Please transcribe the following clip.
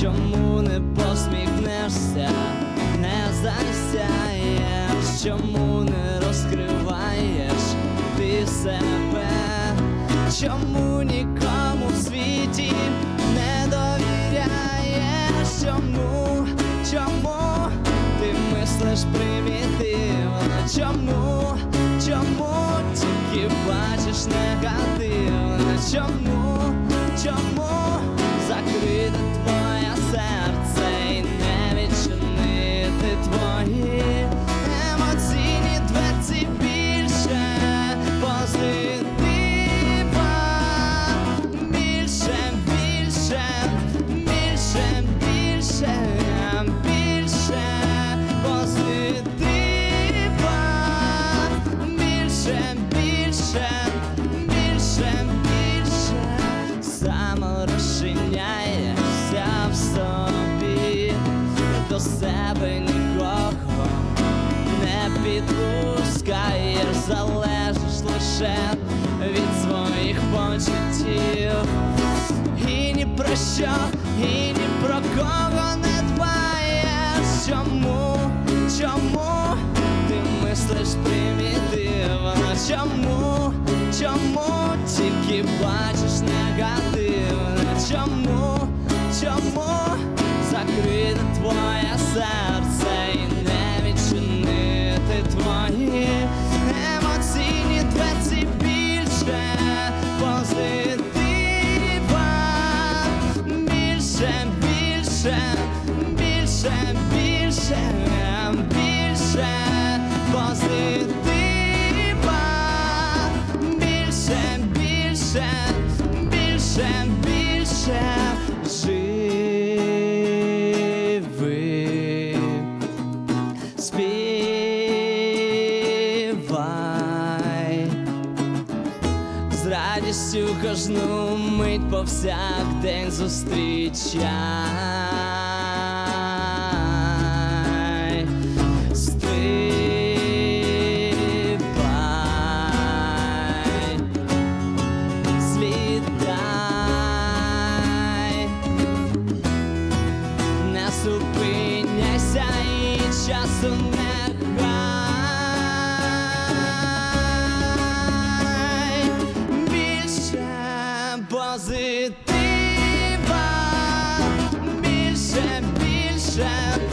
чому не посміхнешся, не засяєш, чому не розкриваєш ти себе, чому нікому в світі не довіряєш, чому, чому? Ти мислиш примітивно, чому, чому? Тільки бачиш негативно, чому, чому підпускаєш, залежиш лише від своїх почуттів. І ні про що, і ні про кого не дбаєш. Чому, чому ти мислиш примітивно? Чому, чому тільки бачиш негативно? Чому, чому закрите твоє I'll. Радістю кожну мить повсякдень зустрічай. Стрибай, злітай, не зупиняйся і часу не shine.